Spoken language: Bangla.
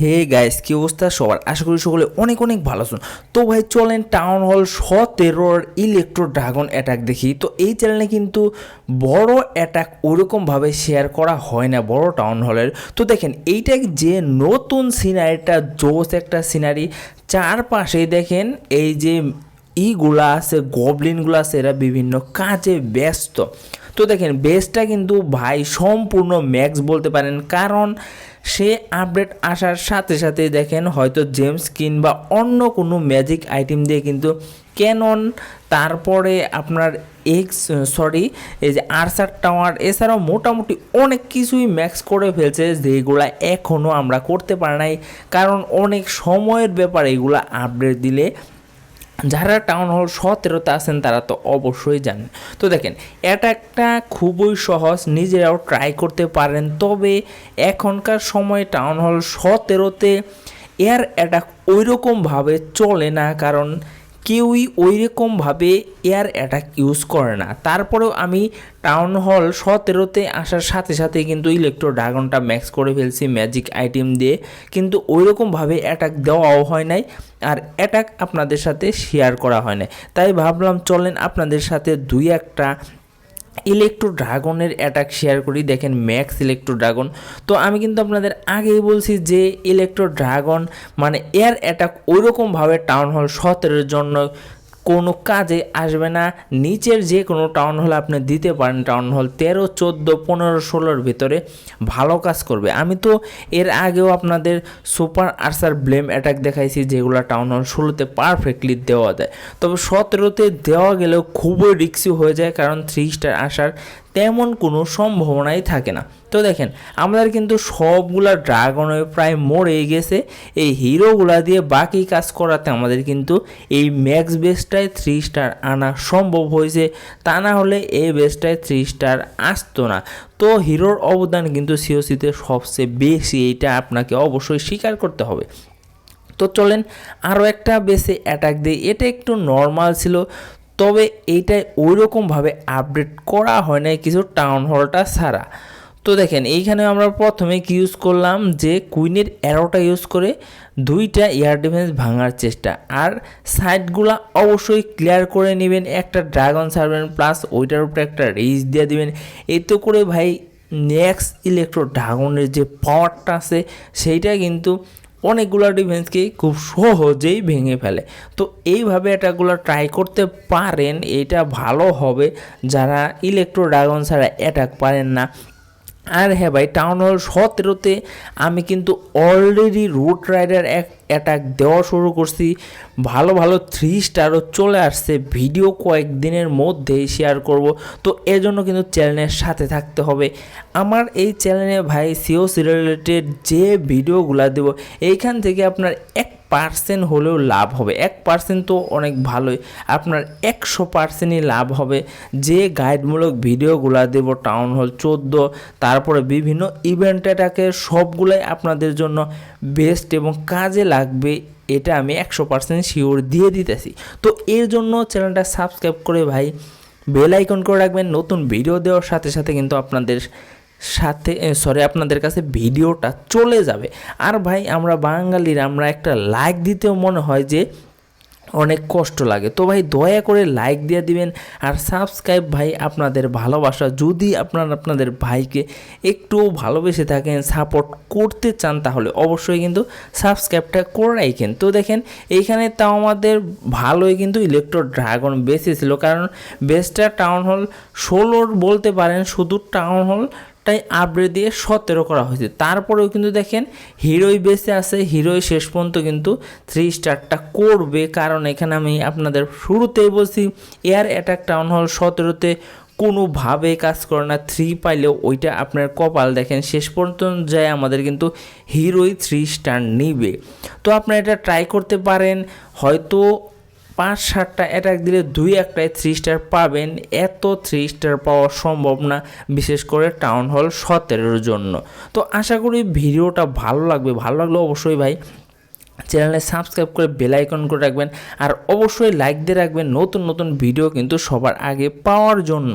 হে গাইস কি অবস্থা? সবার আশা করি সকলে অনেক অনেক ভালো আছেন। তো ভাই, চলেন টাউন হল সতেরোর ইলেকট্রো ড্রাগন অ্যাটাক দেখি। তো এই চ্যানেলে কিন্তু বড় অ্যাটাক ওরকমভাবে শেয়ার করা হয় না বড় টাউন হলের তো দেখেন, এইটা যে নতুন সিনারিটা জোস একটা সিনারি চারপাশে দেখেন এই যে ইগুলা আছে গবলিনগুলো আছে, এরা বিভিন্ন কাজে ব্যস্ত। তো দেখেন বেসটা কিন্তু ভাই সম্পূর্ণ ম্যাক্স বলতে পারেন। কারণ সে আপডেট আসার সাথে সাথে দেখেন, হয়তো জেমস কিংবা অন্য কোনো ম্যাজিক আইটেম দিয়ে কিন্তু ক্যানন তারপরে আপনার এক্স সরি এই যে আরসার টাওয়ার এছাড়াও মোটামুটি অনেক কিছুই ম্যাক্স করে ফেলছে যেগুলা এখনও আমরা করতে পারি নাই। কারণ অনেক সময়ের ব্যাপারে এগুলা আপডেট দিলে যারা টাউন হল সতেরোতে আছেন তারা তো অবশ্যই জানেন। তো দেখেন, এটা একটা খুবই সহজ, নিজেরাও ট্রাই করতে পারেন। তবে এখনকার সময় টাউন হল সতেরোতে এয়ার অ্যাটাক ওই রকমভাবে চলে না, কারণ কেউই ওই রকমভাবে এয়ার অ্যাটাক ইউজ করে না। তারপরেও আমি টাউন হল সতেরোতে আসার সাথে সাথে কিন্তু ইলেকট্রো ড্রাগনটা ম্যাক্স করে ফেলছি ম্যাজিক আইটেম দিয়ে। কিন্তু ওই রকমভাবে অ্যাটাক দেওয়াও হয় নাই আর অ্যাটাক আপনাদের সাথে শেয়ার করা হয় নাই। তাই ভাবলাম চলেন আপনাদের সাথে দুই একটা ইলেকট্রো ড্রাগনের অ্যাটাক শেয়ার করি। দেখেন ম্যাক্স ইলেকট্রো ড্রাগন তো আমি কিন্তু আপনাদের আগেই বলছি যে ইলেকট্রো ড্রাগন মানে এয়ার অ্যাটাক ওইরকমভাবে টাউন হল সতেরোর জন্য কোনো কাজে আসবে না। নিচের যে কোনো টাউন হল আপনি দিতে পারেন। টাউন হল তেরো, চোদ্দ, পনেরো, ষোলোর ভিতরে ভালো কাজ করবে। আমি তো এর আগেও আপনাদের সুপার আর্সার ব্লেম অ্যাটাক দেখাইছি, যেগুলো টাউন হল ষোলোতে পারফেক্টলি দেওয়া যায়। তবে সতেরোতে দেওয়া গেলেও খুবই রিক্সি হয়ে যায়, কারণ থ্রি স্টার আসার তেমন কোনো সম্ভাবনাই থাকে না। তো দেখেন, আমাদের কিন্তু সবগুলা ড্রাগন প্রায় মরে গেছে। এই হিরোগুলা দিয়ে বাকি কাজ করাতে আমাদের কিন্তু এই ম্যাক্স বেসটায় থ্রি স্টার আনা সম্ভব হয়েছে। তা না হলে এই বেসটায় থ্রি স্টার আসতো না। তো হিরোর অবদান কিন্তু সিওসিতে সবচেয়ে বেশি, এইটা আপনাকে অবশ্যই স্বীকার করতে হবে। তো চলেন আরও একটা বেসে অ্যাটাক দিই। এটা একটু নর্মাল ছিল। তবে এইটাই ওই রকমভাবে আপডেট করা হয় না কিছু টাউন হলটা ছাড়া। তো দেখেন, এইখানে আমরা প্রথমে কি ইউজ করলাম? যে কুইনের অ্যারোটা ইউজ করে দুইটা এয়ার ডিফেন্স ভাঙার চেষ্টা। আর সাইডগুলো অবশ্যই ক্লিয়ার করে নেবেন, একটা ড্রাগন সার্ভেন প্লাস ওইটার উপরে একটা রেজ দিয়ে দিবেন। এতে করে ভাই নেক্সট ইলেকট্রো ড্রাগনের যে পাওয়ারটা আছে, সেইটা কিন্তু অনেকগুলো ডিফেন্সকে খুব সহজেই ভেঙে ফেলে। তো এইভাবে এটাগুলো ট্রাই করতে পারেন, এটা ভালো হবে। যারা ইলেকট্রো ড্রাগন ছাড়া অ্যাটাক পারেন না। আর হ্যাঁ ভাই টাউন হল সতেরোতে আমি কিন্তু অলরেডি রুট রাইডার এক অ্যাটাক দেওয়া শুরু করছি। ভালো ভালো থ্রি স্টারও চলে আসছে। ভিডিও কয়েকদিনের মধ্যেই শেয়ার করব। তো এজন্য কিন্তু চ্যানেলের সাথে থাকতে হবে। আমার এই চ্যানেলে ভাই সিওসি রিলেটেড যে ভিডিওগুলো দেবো, এইখান থেকে আপনার এক পার্সেন্ট হলেও লাভ হবে। এক পার্সেন্ট তো অনেক ভালোই। আপনার একশো পার্সেন্টই লাভ হবে। যে গাইডমূলক ভিডিওগুলো দেবো টাউন হল চোদ্দ, তারপরে বিভিন্ন ইভেন্টটাকে সবগুলোই আপনাদের জন্য বেস্ট এবং কাজে লাগবে, এটা আমি একশো পার্সেন্ট শিওর দিয়ে দিতেছি। তো এর জন্য চ্যানেলটা সাবস্ক্রাইব করে ভাই বেল আইকন করে রাখবেন। নতুন ভিডিও দেওয়ার সাথে সাথে কিন্তু আপনাদের সাথে সরি আপনাদের কাছে ভিডিওটা চলে যাবে। আর ভাই, আমরা বাঙালির, আমরা একটা লাইক দিতেও মনে হয় যে অনেক কষ্ট লাগে। তো ভাই দয়া করে লাইক দিয়ে দিবেন আর সাবস্ক্রাইব ভাই আপনাদের ভালোবাসা। যদি আপনার, আপনাদের ভাইকে একটু ভালোবেসে থাকেন সাপোর্ট করতে চান তাহলে অবশ্যই কিন্তু সাবস্ক্রাইবটা করে রাখেন। তো দেখেন এইখানে তাও আমাদের ভালোই কিন্তু ইলেকট্রো ড্রাগন বেসে ছিল। কারণ বেসটা টাউন হল ষোলোর বলতে পারেন, শুধু টাউন হল টাই আপডেট দিয়ে সতেরো করা হয়েছে। তারপরেও কিন্তু দেখেন, হিরোই বেসে আছে, হিরোই শেষ পর্যন্ত কিন্তু থ্রি স্টারটা করবে। কারণ এখানে আমি আপনাদের শুরুতেই বলছি এয়ার অ্যাটাক টাউন হল সতেরোতে কোনোভাবে কাজ করে না। থ্রি পাইলেও ওইটা আপনার কপাল দেখেন, শেষ পর্যন্ত যায় আমাদের কিন্তু হিরোই থ্রি স্টার নিবে। তো আপনারা এটা ট্রাই করতে পারেন, হয়তো পাঁচ, সাতটা অ্যাটাক দিলে দুই একটায় থ্রি স্টার পাবেন। এত থ্রি স্টার পাওয়া সম্ভব না, বিশেষ করে টাউন হল সতেরোর জন্য। তো আশা করি ভিডিওটা ভালো লাগবে। ভালো লাগল অবশ্যই ভাই চ্যানেলে সাবস্ক্রাইব করে বেল আইকন করে রাখবেন। আর অবশ্যই লাইক দিয়ে রাখবেন। নতুন নতুন ভিডিও কিন্তু সবার আগে পাওয়ার জন্য।